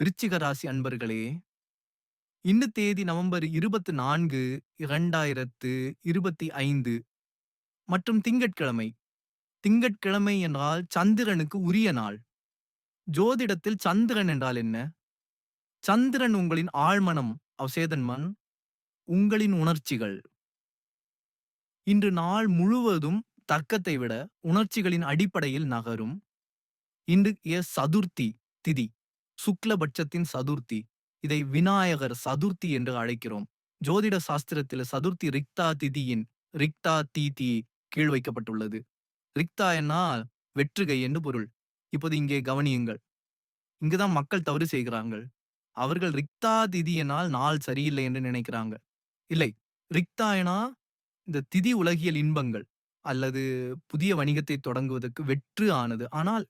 விருச்சிக ராசி அன்பர்களே இன்று தேதி நவம்பர் இருபத்தி நான்கு இரண்டாயிரத்து இருபத்தி ஐந்து மற்றும் திங்கட்கிழமை. திங்கட்கிழமை என்றால் சந்திரனுக்கு உரிய நாள். ஜோதிடத்தில் சந்திரன் என்றால் என்ன? சந்திரன் உங்களின் ஆழ்மனம் அவசேதன்மன் உங்களின் உணர்ச்சிகள். இன்று நாள் முழுவதும் தர்க்கத்தை விட உணர்ச்சிகளின் அடிப்படையில் நகரும். இன்று எஸ் சதுர்த்தி திதி. சுக்லபட்சத்தின் சதுர்த்தி. இதை விநாயகர் சதுர்த்தி என்று அழைக்கிறோம். ஜோதிட சாஸ்திரத்தில் சதுர்த்தி ரிக்தா திதியின் ரிக்தா தீதி கீழ் வைக்கப்பட்டுள்ளது. ரிக்தா என்னால் வெற்றுகை என்று பொருள். இப்போது இங்கே கவனியுங்கள். இங்குதான் மக்கள் தவறு செய்கிறார்கள். அவர்கள் ரிக்தா திதியினால் நாள் சரியில்லை என்று நினைக்கிறாங்க. இல்லை ரிக்தாயனா இந்த திதி உலகியல் இன்பங்கள் அல்லது புதிய வணிகத்தை தொடங்குவதற்கு வெற்று ஆனது. ஆனால்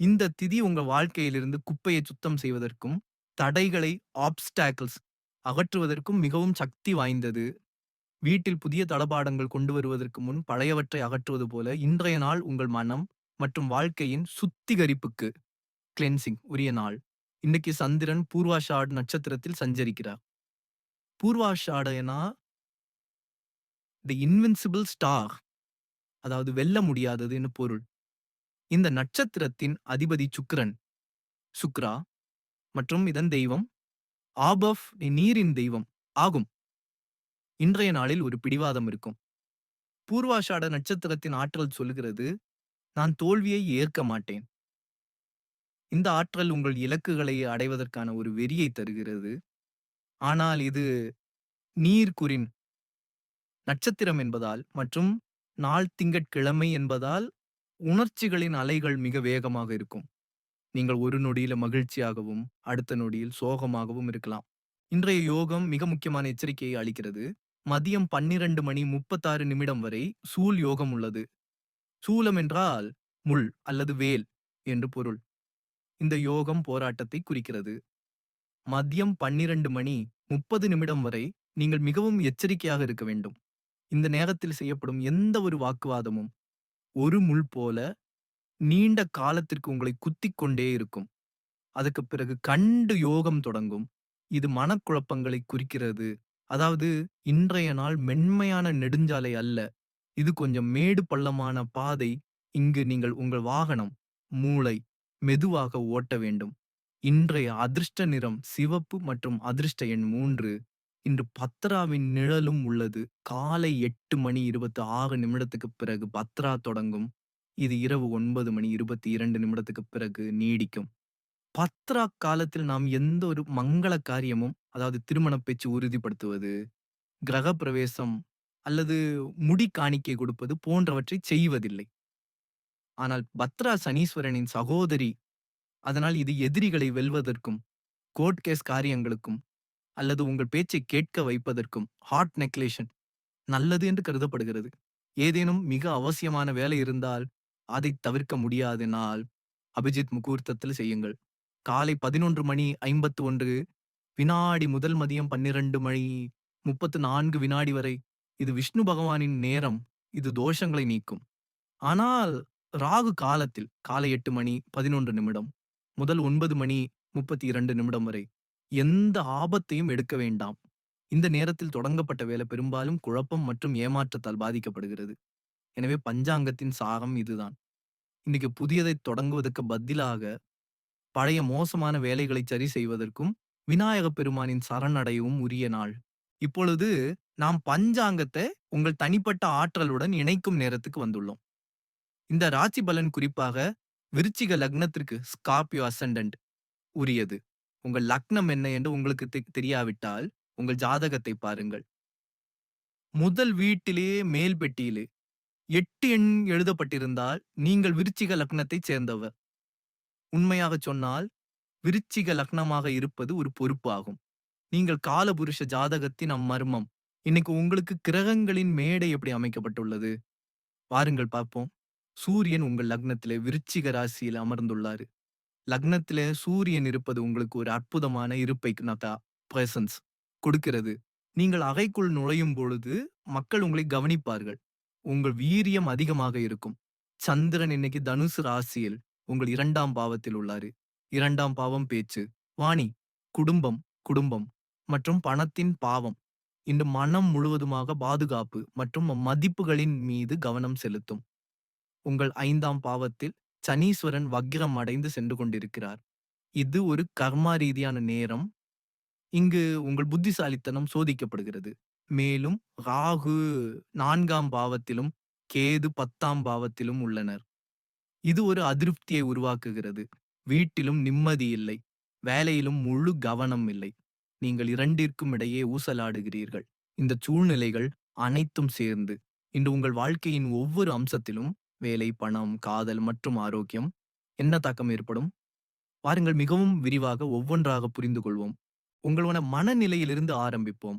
இந்த திதி உங்க வாழ்க்கையிலிருந்து குப்பையை சுத்தம் செய்வதற்கும் தடைகளை ஆப்ஸ்டாக்கிள்ஸ் அகற்றுவதற்கும் மிகவும் சக்தி வாய்ந்தது. வீட்டில் புதிய தளபாடங்கள் கொண்டு வருவதற்கு முன் பழையவற்றை அகற்றுவது போல இன்றைய நாள் உங்கள் மனம் மற்றும் வாழ்க்கையின் சுத்திகரிப்புக்கு கிளென்சிங் உரிய நாள். இன்னைக்கு சந்திரன் பூர்வாஷாட் நட்சத்திரத்தில் சஞ்சரிக்கிறார். பூர்வாஷாடனா தி இன்வின்சிபிள் ஸ்டார் அதாவது வெல்ல முடியாததுன்னு பொருள். இந்த நட்சத்திரத்தின் அதிபதி சுக்கிரன். சுக்ரா மற்றும் இதன் தெய்வம் ஆபஃப் நீரின் தெய்வம் ஆகும். இன்றைய நாளில் ஒரு பிடிவாதம் இருக்கும். பூர்வாஷாட நட்சத்திரத்தின் ஆற்றல் சொல்கிறது நான் தோல்வியை ஏற்க மாட்டேன். இந்த ஆற்றல் உங்கள் இலக்குகளை அடைவதற்கான ஒரு வெறியை தருகிறது. ஆனால் இது நீர்குறின் நட்சத்திரம் என்பதால் மற்றும் நாள் திங்கட்கிழமை என்பதால் உணர்ச்சிகளின் அலைகள் மிக வேகமாக இருக்கும். நீங்கள் ஒரு நொடியில மகிழ்ச்சியாகவும் அடுத்த நொடியில் சோகமாகவும் இருக்கலாம். இன்றைய யோகம் மிக முக்கியமான எச்சரிக்கையை அளிக்கிறது. மதியம் பன்னிரண்டு மணி முப்பத்தாறு நிமிடம் வரை சூல் யோகம் உள்ளது. சூலம் என்றால் முள் அல்லது வேல் என்று பொருள். இந்த யோகம் போராட்டத்தை குறிக்கிறது. மதியம் பன்னிரண்டு மணி முப்பது நிமிடம் வரை நீங்கள் மிகவும் எச்சரிக்கையாக இருக்க வேண்டும். இந்த நேரத்தில் செய்யப்படும் எந்த ஒரு வாக்குவாதமும் ஒரு முள் போல நீண்ட காலத்திற்கு உங்களை குத்திக் கொண்டே இருக்கும். அதுக்கு பிறகு கண்டு யோகம் தொடங்கும். இது மனக்குழப்பங்களை குறிக்கிறது. அதாவது இன்றைய நாள் மென்மையான நெடுஞ்சாலை அல்ல. இது கொஞ்சம் மேடு பள்ளமான பாதை. இங்கு நீங்கள் உங்கள் வாகனம் மூளை மெதுவாக ஓட்ட வேண்டும். இன்றைய அதிர்ஷ்ட நிறம் சிவப்பு மற்றும் அதிர்ஷ்ட எண் மூன்று. இன்று பத்ராவின் நிழலும் உள்ளது. காலை எட்டு மணி இருபத்தி ஆறு நிமிடத்துக்கு பிறகு பத்ரா தொடங்கும். இது இரவு ஒன்பது மணி இருபத்தி இரண்டு நிமிடத்துக்கு பிறகு நீடிக்கும். பத்ரா காலத்தில் நாம் எந்த ஒரு மங்கள காரியமும் அதாவது திருமண பேச்சு உறுதிப்படுத்துவது கிரக பிரவேசம் அல்லது முடி காணிக்கை கொடுப்பது போன்றவற்றை செய்வதில்லை. ஆனால் பத்ரா சனீஸ்வரனின் சகோதரி அதனால் இது எதிரிகளை வெல்வதற்கும் கோர்ட் கேஸ் காரியங்களுக்கும் அல்லது உங்கள் பேச்சை கேட்க வைப்பதற்கும் ஹார்ட் நெக்லேஷன் நல்லது என்று கருதப்படுகிறது. ஏதேனும் மிக அவசியமான வேலை இருந்தால் அதை தவிர்க்க முடியாதனால் அபிஜித் முகூர்த்தத்தில் செய்யுங்கள். காலை பதினொன்று மணி ஐம்பத்து ஒன்று வினாடி முதல் மதியம் பன்னிரண்டு மணி முப்பத்து நான்கு வினாடி வரை இது விஷ்ணு பகவானின் நேரம் இது தோஷங்களை நீக்கும். ஆனால் ராகு காலத்தில் காலை எட்டு மணி பதினொன்று நிமிடம் முதல் ஒன்பது மணி முப்பத்தி இரண்டு நிமிடம் வரை எந்த ஆபத்தையும் எடுக்க வேண்டாம். இந்த நேரத்தில் தொடங்கப்பட்ட வேலை பெரும்பாலும் குழப்பம் மற்றும் ஏமாற்றத்தால் பாதிக்கப்படுகிறது. எனவே பஞ்சாங்கத்தின் சாரம் இதுதான். இன்னைக்கு புதியதை தொடங்குவதற்கு பதிலாக பழைய மோசமான வேலைகளை சரி செய்வதற்கும் விநாயக பெருமானின் சரணடையவும் உரிய நாள். இப்பொழுது நாம் பஞ்சாங்கத்தை உங்கள் தனிப்பட்ட ஆற்றலுடன் இணைக்கும் நேரத்துக்கு வந்துள்ளோம். இந்த ராசி பலன் குறிப்பாக விருச்சிக லக்னத்திற்கு ஸ்கார்பியோ அசண்டன்ட் உரியது. உங்கள் லக்னம் என்ன என்று உங்களுக்கு தெரியாவிட்டால் உங்கள் ஜாதகத்தை பாருங்கள். முதல் வீட்டிலேயே மேல் பெட்டியிலே எட்டு எண் எழுதப்பட்டிருந்தால் நீங்கள் விருச்சிக லக்னத்தைச் சேர்ந்தவர். உண்மையாக சொன்னால் விருச்சிக லக்னமாக இருப்பது ஒரு பொறுப்பு ஆகும். நீங்கள் காலபுருஷ ஜாதகத்தின் அம்மர்மம். இன்னைக்கு உங்களுக்கு கிரகங்களின் மேடை எப்படி அமைக்கப்பட்டுள்ளது? பாருங்கள் பார்ப்போம். சூரியன் உங்கள் லக்னத்திலே விருச்சிக ராசியில் அமர்ந்துள்ளாரு. லக்னத்துல சூரியன் இருப்பது உங்களுக்கு ஒரு அற்புதமான இருப்பை பிரசன்ஸ் கொடுக்கிறது. நீங்கள் அறைக்குள் நுழையும் பொழுது மக்கள் உங்களை கவனிப்பார்கள். உங்கள் வீரியம் அதிகமாக இருக்கும். சந்திரன் இன்னைக்கு தனுசு ராசியில் உங்கள் இரண்டாம் பாவத்தில் உள்ளாரு. இரண்டாம் பாவம் பேச்சு வாணி குடும்பம் குடும்பம் மற்றும் பணத்தின் பாவம். இன்று மனம் முழுவதுமாக பாதுகாப்பு மற்றும் மதிப்புகளின் மீது கவனம் செலுத்தும். உங்கள் ஐந்தாம் பாவத்தில் சனீஸ்வரன் வக்கிரம் அடைந்து சென்று கொண்டிருக்கிறார். இது ஒரு கர்மா ரீதியான நேரம். இங்கு உங்கள் புத்திசாலித்தனம் சோதிக்கப்படுகிறது. மேலும் ராகு நான்காம் பாவத்திலும் கேது பத்தாம் பாவத்திலும் உள்ளனர். இது ஒரு அதிருப்தியை உருவாக்குகிறது. வீட்டிலும் நிம்மதி இல்லை. வேலையிலும் முழு கவனம் இல்லை. நீங்கள் இரண்டிற்கும் இடையே ஊசலாடுகிறீர்கள். இந்த சூழ்நிலைகள் அனைத்தும் சேர்ந்து இன்று உங்கள் வாழ்க்கையின் ஒவ்வொரு அம்சத்திலும் வேலை பணம் காதல் மற்றும் ஆரோக்கியம் என்ன தாக்கம் ஏற்படும்? வாருங்கள் மிகவும் விரிவாக ஒவ்வொன்றாக புரிந்து கொள்வோம். உங்களோட மனநிலையிலிருந்து ஆரம்பிப்போம்.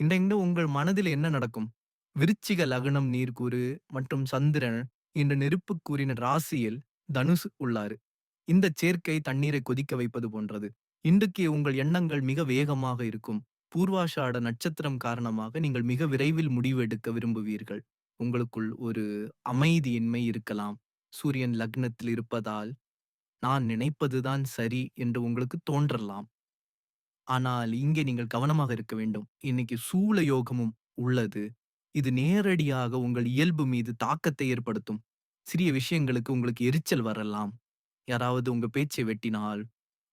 இன்றைக்கு உங்கள் மனதில் என்ன நடக்கும்? விருச்சிக லக்னம் நீர்க்கூறு மற்றும் சந்திரன் இன்று நெருப்புக்கூறின ராசியில் தனுசு உள்ளாரு இந்த சேர்க்கை தண்ணீரை கொதிக்க வைப்பது போன்றது. இன்றைக்கு உங்கள் எண்ணங்கள் மிக வேகமாக இருக்கும். பூர்வாஷாட நட்சத்திரம் காரணமாக நீங்கள் மிக விரைவில் முடிவு எடுக்க விரும்புவீர்கள். உங்களுக்குள் ஒரு அமைதியின்மை இருக்கலாம். சூரியன் லக்னத்தில் இருப்பதால் நான் நினைப்பதுதான் சரி என்று உங்களுக்கு தோன்றலாம். ஆனால் இங்கே நீங்கள் கவனமாக இருக்க வேண்டும். இன்னைக்கு சூல யோகமும் உள்ளது. இது நேரடியாக உங்கள் இயல்பு மீது தாக்கத்தை ஏற்படுத்தும். சிறிய விஷயங்களுக்கு உங்களுக்கு எரிச்சல் வரலாம். யாராவது உங்க பேச்சை வெட்டினால்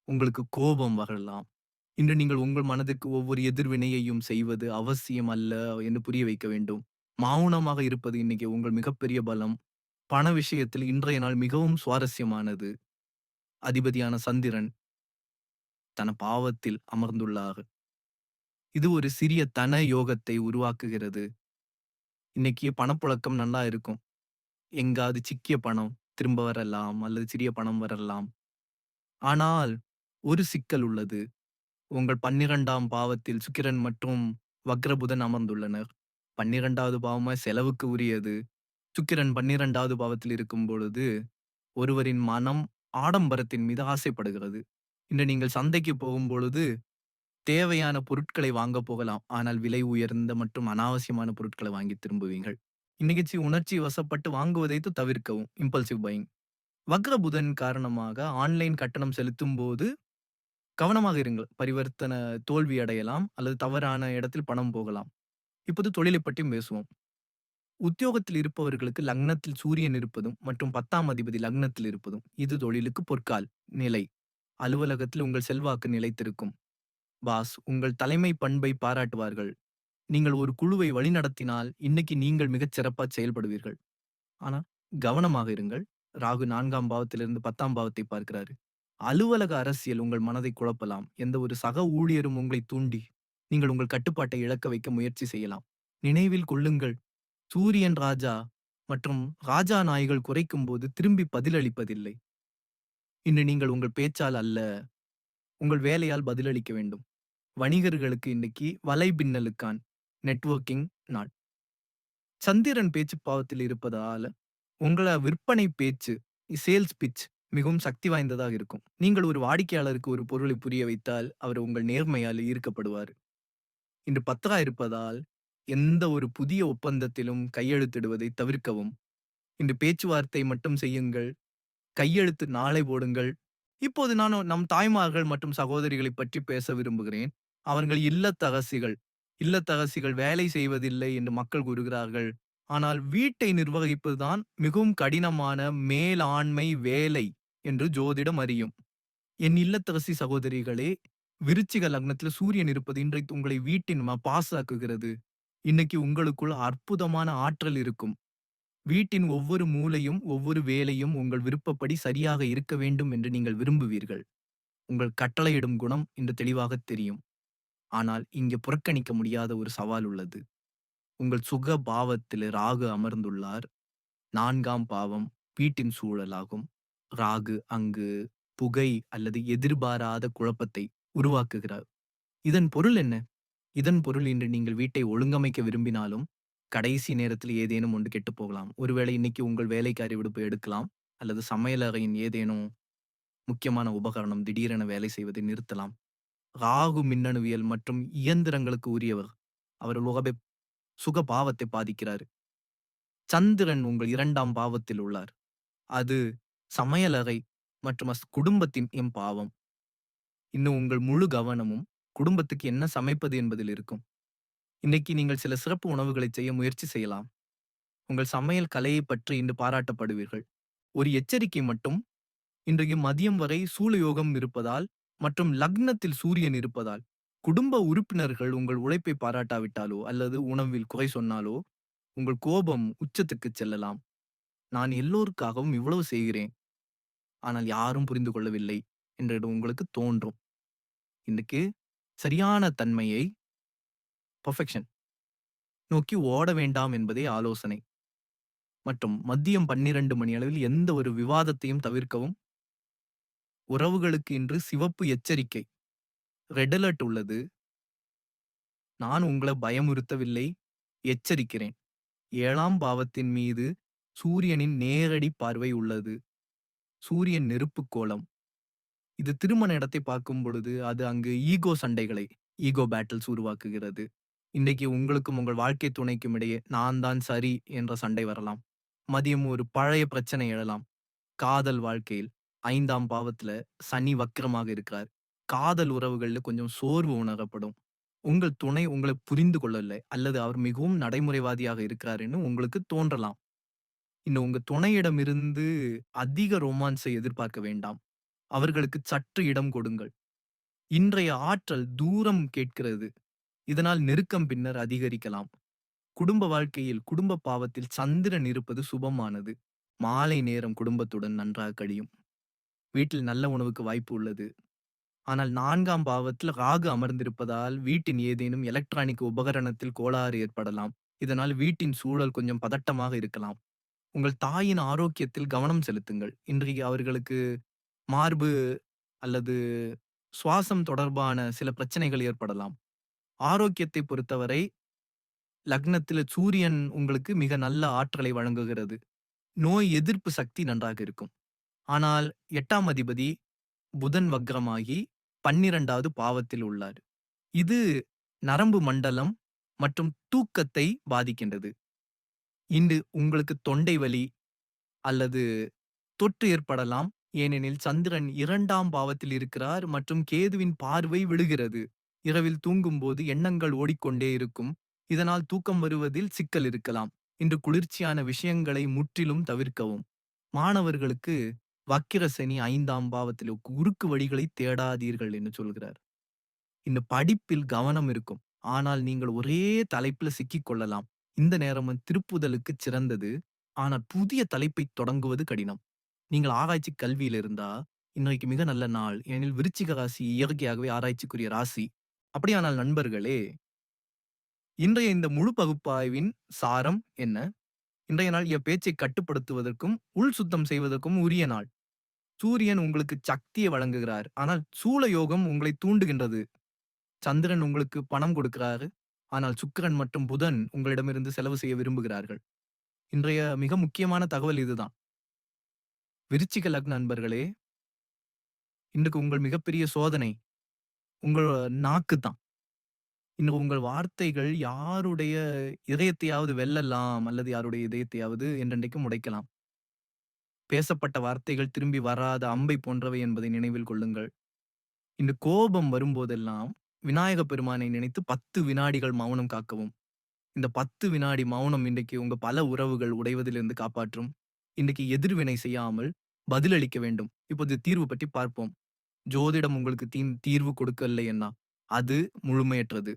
உங்களுக்கு கோபம் வரலாம். இன்று நீங்கள் உங்கள் மனதுக்கு ஒவ்வொரு எதிர்வினையையும் செய்வது அவசியம் அல்ல என்று புரிய வைக்க வேண்டும். மௌனமாக இருப்பது இன்னைக்கு உங்கள் மிகப்பெரிய பலம். பண விஷயத்தில் இன்றைய நாள் மிகவும் சுவாரஸ்யமானது. அதிபதியான சந்திரன் தன பாவத்தில் அமர்ந்துள்ளார். இது ஒரு சிறிய தன யோகத்தை உருவாக்குகிறது. இன்னைக்கு பணப்புழக்கம் நல்லா இருக்கும். எங்காவது சிக்கிய பணம் திரும்ப வரலாம் அல்லது சிறிய பணம் வரலாம். ஆனால் ஒரு சிக்கல் உள்ளது. உங்கள் பன்னிரண்டாம் பாவத்தில் சுக்கிரன் மற்றும் வக்ரபுதன் அமர்ந்துள்ளனர். பன்னிரண்டாவது பாவமாய் செலவுக்கு உரியது சுக்கிரன் பன்னிரண்டாவது பாவத்தில் இருக்கும் பொழுது ஒருவரின் மனம் ஆடம்பரத்தின் மீது ஆசைப்படுகிறது. இன்று நீங்கள் சந்தைக்கு போகும் பொழுது தேவையான பொருட்களை வாங்க போகலாம். ஆனால் விலை உயர்ந்த மற்றும் அனாவசியமான பொருட்களை வாங்கி திரும்புவீர்கள். இன்னைக்கு உணர்ச்சி வசப்பட்டு வாங்குவதை தவிர்க்கவும். இம்பல்சிவ் பையிங் வக்ர புதன் காரணமாக ஆன்லைன் கட்டணம் செலுத்தும் போது கவனமாக இருங்கள். பரிவர்த்தனை தோல்வி அடையலாம். அல்லது தவறான இடத்தில் பணம் போகலாம். இப்போது தொழிலை பற்றியும் பேசுவோம். உத்தியோகத்தில் இருப்பவர்களுக்கு லக்னத்தில் சூரியன் இருப்பதும் மற்றும் பத்தாம் அதிபதி லக்னத்தில் இருப்பதும் இது தொழிலுக்கு பொற்கால் நிலை. அலுவலகத்தில் உங்கள் செல்வாக்கு நிலைத்திருக்கும். பாஸ் உங்கள் தலைமை பண்பை பாராட்டுவார்கள். நீங்கள் ஒரு குழுவை வழிநடத்தினால் இன்னைக்கு நீங்கள் மிகச் சிறப்பாக செயல்படுவீர்கள். ஆனா கவனமாக இருங்கள். ராகு நான்காம் பாவத்திலிருந்து பத்தாம் பாவத்தை பார்க்கிறாரு. அலுவலக அரசியல் உங்கள் மனதை குழப்பலாம். எந்த ஒரு சக ஊழியரும் உங்களை தூண்டி நீங்கள் உங்கள் கட்டுப்பாட்டை இழக்க வைக்க முயற்சி செய்யலாம். நினைவில் கொள்ளுங்கள். சூரியன் ராஜா மற்றும் ராஜா நாய்கள் குறைக்கும் போது திரும்பி பதிலளிப்பதில்லை. இன்று நீங்கள் உங்கள் பேச்சால் அல்ல உங்கள் வேலையால் பதிலளிக்க வேண்டும். வணிகர்களுக்கு இன்னைக்கு வலைபின்னலுக்கான் நெட்வொர்க்கிங் நாள். சந்திரன் பேச்சு பாவத்தில் இருப்பதால உங்கள விற்பனை பேச்சு சேல்ஸ் பிச் மிகவும் சக்தி வாய்ந்ததாக இருக்கும். நீங்கள் ஒரு வாடிக்கையாளருக்கு ஒரு பொருளை புரிய வைத்தால் அவர் உங்கள் நேர்மையால் ஈர்க்கப்படுவார். இன்று பத்தரா இருப்பதால் எந்த ஒரு புதிய ஒப்பந்தத்திலும் கையெழுத்திடுவதை தவிர்க்கவும். இன்று பேச்சுவார்த்தை மட்டும் செய்யுங்கள். கையெழுத்து நாளை போடுங்கள். இப்போது நான் நம் தாய்மார்கள் மற்றும் சகோதரிகளை பற்றி பேச விரும்புகிறேன். அவர்கள் இல்லத்தரசிகள் இல்லத்தரசிகள் வேலை செய்வதில்லை என்று மக்கள் கூறுகிறார்கள். ஆனால் வீட்டை நிர்வகிப்பதுதான் மிகவும் கடினமான மேலாண்மை வேலை என்று ஜோதிடம் அறியும். என் இல்லத்தரசி சகோதரிகளே விருச்சிக லக்னத்துல சூரியன் இருப்பது இன்றைக்கு உங்களை வீட்டின் பாசாக்குகிறது. இன்னைக்கு உங்களுக்குள் அற்புதமான ஆற்றல் இருக்கும். வீட்டின் ஒவ்வொரு மூலையும் ஒவ்வொரு வேலையும் உங்கள் விருப்பப்படி சரியாக இருக்க வேண்டும் என்று நீங்கள் விரும்புவீர்கள். உங்கள் கட்டளையிடும் குணம் இன்று தெளிவாக தெரியும். ஆனால் இங்கே புறக்கணிக்க முடியாத ஒரு சவால் உள்ளது. உங்கள் சுக பாவத்தில் ராகு அமர்ந்துள்ளார். நான்காம் பாவம் வீட்டின் சூழலாகும். ராகு அங்கு புகை அல்லது எதிர்பாராத குழப்பத்தை உருவாக்குகிறார். இதன் பொருள் என்ன? இதன் பொருள் இன்று நீங்கள் வீட்டை ஒழுங்கமைக்க விரும்பினாலும் கடைசி நேரத்தில் ஏதேனும் ஒன்று கெட்டு போகலாம். ஒருவேளை இன்னைக்கு உங்கள் வேலைக்காரி விடுப்பு எடுக்கலாம் அல்லது சமையலறையின் ஏதேனும் முக்கியமான உபகரணம் திடீரென வேலை செய்வதை நிறுத்தலாம். ராகு மின்னணுவியல் மற்றும் இயந்திரங்களுக்கு உரியவர். அவர் உலகை சுக பாவத்தை பாதிக்கிறார். சந்திரன் உங்கள் இரண்டாம் பாவத்தில் உள்ளார். அது சமையலறை மற்றும் குடும்பத்தின் எம் பாவம். இன்னும் உங்கள் முழு கவனமும் குடும்பத்துக்கு என்ன சமைப்பது என்பதில் இருக்கும். இன்னைக்கு நீங்கள் சில சிறப்பு உணவுகளை செய்ய முயற்சி செய்யலாம். உங்கள் சமையல் கலையைப் பற்றி இன்று பாராட்டப்படுவீர்கள். ஒரு எச்சரிக்கை மட்டும், இன்றைக்கு மதியம் வரை சூலயோகம் இருப்பதால் மற்றும் லக்னத்தில் சூரியன் இருப்பதால், குடும்ப உறுப்பினர்கள் உங்கள் உழைப்பை பாராட்டாவிட்டாலோ அல்லது உணவில் குறை சொன்னாலோ, உங்கள் கோபம் உச்சத்துக்குச் செல்லலாம். நான் எல்லோருக்காகவும் இவ்வளவு செய்கிறேன். ஆனால் யாரும் புரிந்து கொள்ளவில்லை என்று உங்களுக்கு தோன்றும். இன்னைக்கு சரியான தன்மையை பர்ஃபெக்ஷன் நோக்கி ஓட வேண்டாம் என்பதே ஆலோசனை. மற்றும் மதியம் 12 மணி அளவில் எந்த ஒரு விவாதத்தையும் தவிர்க்கவும். உறவுகளுக்கு இன்று சிவப்பு எச்சரிக்கை. ரெட் அலர்ட் உள்ளது. நான் உங்களை பயமுறுத்தவில்லை, எச்சரிக்கிறேன். ஏழாம் பாவத்தின் மீது சூரியனின் நேரடி பார்வை உள்ளது. சூரியன் நெருப்புக் கோலம் இது திருமண இடத்தை பார்க்கும் பொழுது, அது அங்கு ஈகோ சண்டைகளை, ஈகோ பேட்டில்ஸ் உருவாக்குகிறது. இன்றைக்கு உங்களுக்கும் உங்கள் வாழ்க்கை துணைக்கும் இடையே நான் தான் சரி என்ற சண்டை வரலாம். மதியம் ஒரு பழைய பிரச்சனை எழலாம். காதல் வாழ்க்கையில் ஐந்தாம் பாவத்துல சனி வக்கிரமாக இருக்கிறார். காதல் உறவுகள்ல கொஞ்சம் சோர்வு உணரப்படும். உங்கள் துணை உங்களை புரிந்து கொள்ளவில்லை அல்லது அவர் மிகவும் நடைமுறைவாதியாக இருக்கிறாருன்னு உங்களுக்கு தோன்றலாம். இன்னும் உங்க துணையிடமிருந்து அதிக ரொமான்ஸை எதிர்பார்க்க வேண்டாம். அவர்களுக்கு சற்று இடம் கொடுங்கள். இன்றைய ஆற்றல் தூரம் கேட்கிறது. இதனால் நெருக்கம் பின்னர் அதிகரிக்கலாம். குடும்ப வாழ்க்கையில் குடும்ப பாவத்தில் சந்திரன் இருப்பது சுபமானது. மாலை நேரம் குடும்பத்துடன் நன்றாக கழியும். வீட்டில் நல்ல உணவுக்கு வாய்ப்பு உள்ளது. ஆனால் நான்காம் பாவத்தில் ராகு அமர்ந்திருப்பதால் வீட்டின் ஏதேனும் எலக்ட்ரானிக் உபகரணத்தில் கோளாறு ஏற்படலாம். இதனால் வீட்டின் சூழல் கொஞ்சம் பதட்டமாக இருக்கலாம். உங்கள் தாயின் ஆரோக்கியத்தில் கவனம் செலுத்துங்கள். இன்றைக்கு அவர்களுக்கு மார்பு அல்லது சுவாசம் தொடர்பான சில பிரச்சனைகள் ஏற்படலாம். ஆரோக்கியத்தை பொறுத்தவரை லக்னத்தில் சூரியன் உங்களுக்கு மிக நல்ல ஆற்றலை வழங்குகிறது. நோய் எதிர்ப்பு சக்தி நன்றாக இருக்கும். ஆனால் எட்டாம் அதிபதி புதன் வக்ரமாகி 12வது பாவத்தில் உள்ளார். இது நரம்பு மண்டலம் மற்றும் தூக்கத்தை பாதிக்கின்றது. இன்று உங்களுக்கு தொண்டை வலி அல்லது தொற்று ஏற்படலாம். ஏனெனில் சந்திரன் இரண்டாம் பாவத்தில் இருக்கிறார் மற்றும் கேதுவின் பார்வை விழுகிறது. இரவில் தூங்கும்போது எண்ணங்கள் ஓடிக்கொண்டே இருக்கும். இதனால் தூக்கம் வருவதில் சிக்கல் இருக்கலாம். இன்று குளிர்ச்சியான விஷயங்களை முற்றிலும் தவிர்க்கவும். மாணவர்களுக்கு வக்கிரசனி ஐந்தாம் பாவத்தில் குறுக்கு வழிகளை தேடாதீர்கள் என்று சொல்கிறார். இந்த படிப்பில் கவனம் இருக்கும். ஆனால் நீங்கள் ஒரே தலைப்பில் சிக்கிக் கொள்ளலாம். இந்த நேரம் திருப்புதலுக்கு சிறந்தது. ஆனால் புதிய தலைப்பை தொடங்குவது கடினம். நீங்கள் ஆராய்ச்சி கல்வியில் இருந்தா, இன்றைக்கு மிக நல்ல நாள். ஏனெனில் விருச்சிக ராசி இயற்கையாகவே ஆராய்ச்சிக்குரிய ராசி. அப்படியானால் நண்பர்களே இன்றைய இந்த முழு பகுப்பாய்வின் சாரம் என்ன? இன்றைய நாள் என் பேச்சை கட்டுப்படுத்துவதற்கும், உள் சுத்தம் செய்வதற்கும் உரிய நாள். சூரியன் உங்களுக்கு சக்தியை வழங்குகிறார். ஆனால் சூல யோகம் உங்களை தூண்டுகின்றது. சந்திரன் உங்களுக்கு பணம் கொடுக்கிறாரு. ஆனால் சுக்கிரன் மற்றும் புதன் உங்களிடமிருந்து செலவு செய்ய விரும்புகிறார்கள். இன்றைய மிக முக்கியமான தகவல் இதுதான். விருச்சிக லக்ன நண்பர்களே இன்றைக்கு உங்கள் மிகப்பெரிய சோதனை உங்கள் நாக்கு தான். இன்னும் உங்கள் வார்த்தைகள் யாருடைய இதயத்தையாவது வெல்லலாம் அல்லது யாருடைய இதயத்தையாவது என்றென்றைக்கும் உடைக்கலாம். பேசப்பட்ட வார்த்தைகள் திரும்பி வராத அம்பை போன்றவை என்பதை நினைவில் கொள்ளுங்கள். இன்று கோபம் வரும்போதெல்லாம் விநாயக பெருமானை நினைத்து 10 வினாடிகள் மௌனம் காக்கவும். இந்த 10 வினாடி மௌனம் இன்றைக்கு உங்க பல உறவுகள் உடைவதிலிருந்து காப்பாற்றும். இன்றைக்கு எதிர்வினை செய்யாமல் பதிலளிக்க வேண்டும். இப்போது தீர்வு பற்றி பார்ப்போம். ஜோதிடம் உங்களுக்கு தீ தீர்வு கொடுக்கவில்லைன்னா, அது முழுமையற்றது.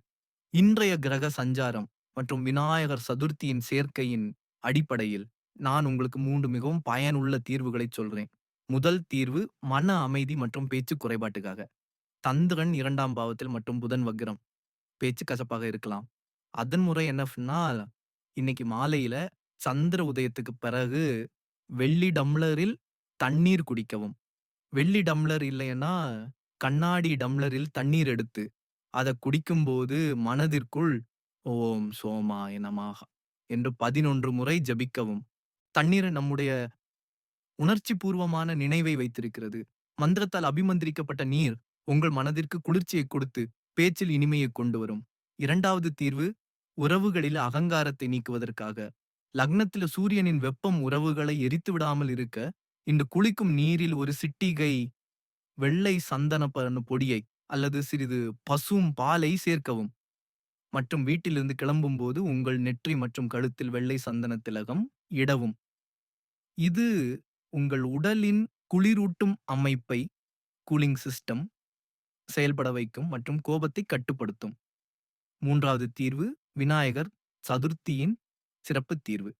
இன்றைய கிரக சஞ்சாரம் மற்றும் விநாயகர் சதுர்த்தியின் சேர்க்கையின் அடிப்படையில் நான் உங்களுக்கு மூன்று மிகவும் பயனுள்ள தீர்வுகளை சொல்றேன். முதல் தீர்வு மன அமைதி மற்றும் பேச்சு குறைபாட்டுக்காக. தந்திரன் இரண்டாம் பாவத்தில் மற்றும் புதன் வக்ரம். பேச்சு கசப்பாக இருக்கலாம். அதன் முறை என்னன்னா, இன்னைக்கு மாலையில சந்திர உதயத்துக்கு பிறகு வெள்ளி டம்ளரில் தண்ணீர் குடிக்கவும். வெள்ளி டம்ளர் இல்லைன்னா, கண்ணாடி டம்ளரில் தண்ணீர் எடுத்து, அதை குடிக்கும்போது மனதிற்குள் ஓம் சோமாய நமஹ என்று 11 முறை ஜபிக்கவும். தண்ணீர் நம்முடைய உணர்ச்சி பூர்வமான நினைவை வைத்திருக்கிறது. மந்திரத்தால் அபிமந்திரிக்கப்பட்ட நீர் உங்கள் மனதிற்கு குளிர்ச்சியை கொடுத்து, பேச்சில் இனிமையை கொண்டு வரும். இரண்டாவது தீர்வு உறவுகளில் அகங்காரத்தை நீக்குவதற்காக. லக்னத்தில சூரியனின் வெப்பம் உறவுகளை எரித்து விடாமல் இருக்க, இன்று குளிக்கும் நீரில் ஒரு சிட்டிகை வெள்ளை சந்தன பொடியை அல்லது சிறிது பசும் பாலை சேர்க்கவும். மற்றும் வீட்டிலிருந்து கிளம்பும்போது உங்கள் நெற்றி மற்றும் கழுத்தில் வெள்ளை சந்தன திலகம் இடவும். இது உங்கள் உடலின் குளிரூட்டும் அமைப்பை கூலிங் சிஸ்டம் செயல்பட வைக்கும் மற்றும் கோபத்தை கட்டுப்படுத்தும். மூன்றாவது தீர்வு விநாயகர் சதுர்த்தியின் சிறப்பு தீர்வு.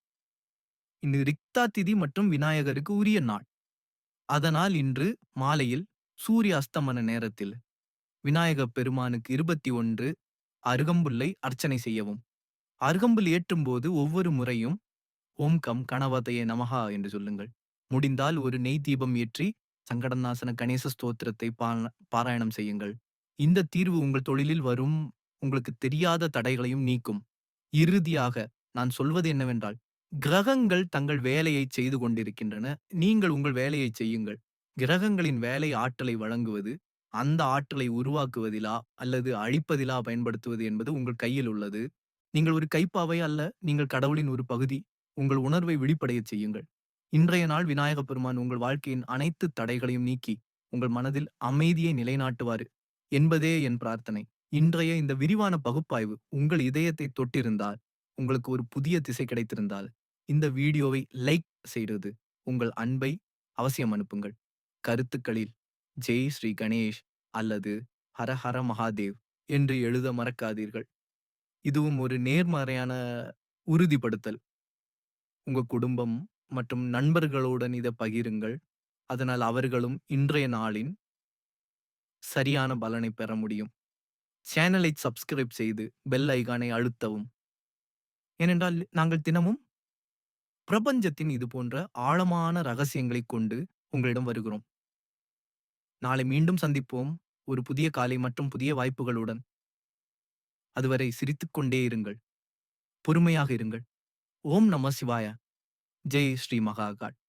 இன்று ரிக்தா திதி மற்றும் விநாயகருக்கு உரிய நாள். அதனால் இன்று மாலையில் சூரிய அஸ்தமன நேரத்தில் விநாயக பெருமானுக்கு இருபத்தி ஒன்று அருகம்புல்லை அர்ச்சனை செய்யவும். அருகம்புல் ஏற்றும்போது ஒவ்வொரு முறையும் ஓம் கம் கணவதையே நமஹா என்று சொல்லுங்கள். முடிந்தால் ஒரு நெய் தீபம் ஏற்றி சங்கடநாசன கணேச ஸ்தோத்திரத்தை பாராயணம் செய்யுங்கள். இந்த தீர்வு உங்கள் தொழிலில் வரும் உங்களுக்கு தெரியாத தடைகளையும் நீக்கும். இறுதியாக நான் சொல்வது என்னவென்றால் கிரகங்கள் தங்கள் வேலையை செய்து கொண்டிருக்கின்றன. நீங்கள் உங்கள் வேலையை செய்யுங்கள். கிரகங்களின் வேலை ஆற்றலை வழங்குவது அந்த ஆற்றலை உருவாக்குவதிலா அல்லது அழிப்பதிலா பயன்படுத்துவது என்பது உங்கள் கையில் உள்ளது. நீங்கள் ஒரு கைப்பாவை அல்ல நீங்கள் கடவுளின் ஒரு பகுதி. உங்கள் உணர்வை வெளிப்படையச் செய்யுங்கள். இன்றைய நாள் விநாயகப் பெருமான் உங்கள் வாழ்க்கையின் அனைத்து தடைகளையும் நீக்கி உங்கள் மனதில் அமைதியை நிலைநாட்டுவார் என்பதே என் பிரார்த்தனை. இன்றைய இந்த விரிவான பகுப்பாய்வு உங்கள் இதயத்தை தொட்டிருந்தால் உங்களுக்கு ஒரு புதிய திசை கிடைத்திருந்தால் இந்த வீடியோவை லைக் செய்வது உங்கள் அன்பை அவசியம் அனுப்புங்கள். கருத்துக்களில் ஜெய் ஸ்ரீ கணேஷ் அல்லது ஹர ஹர மகாதேவ் என்று எழுத மறக்காதீர்கள். இதுவும் ஒரு நேர்மறையான உறுதிப்படுத்தல். உங்க குடும்பம் மற்றும் நண்பர்களுடன் இதை பகிருங்கள். அதனால் அவர்களும் இன்றைய நாளின் சரியான பலனை பெற முடியும். சேனலை சப்ஸ்கிரைப் செய்து பெல் ஐகானை அழுத்தவும். ஏனென்றால் நாங்கள் தினமும் பிரபஞ்சத்தின் இது போன்ற ஆழமான ரகசியங்களைக் கொண்டு உங்களிடம் வருகிறோம். நாளை மீண்டும் சந்திப்போம். ஒரு புதிய காலை மற்றும் புதிய வாய்ப்புகளுடன். அதுவரை சிரித்துக்கொண்டே இருங்கள். பொறுமையாக இருங்கள். ஓம் நம சிவாய. ஜெய் ஸ்ரீ மகாகாட்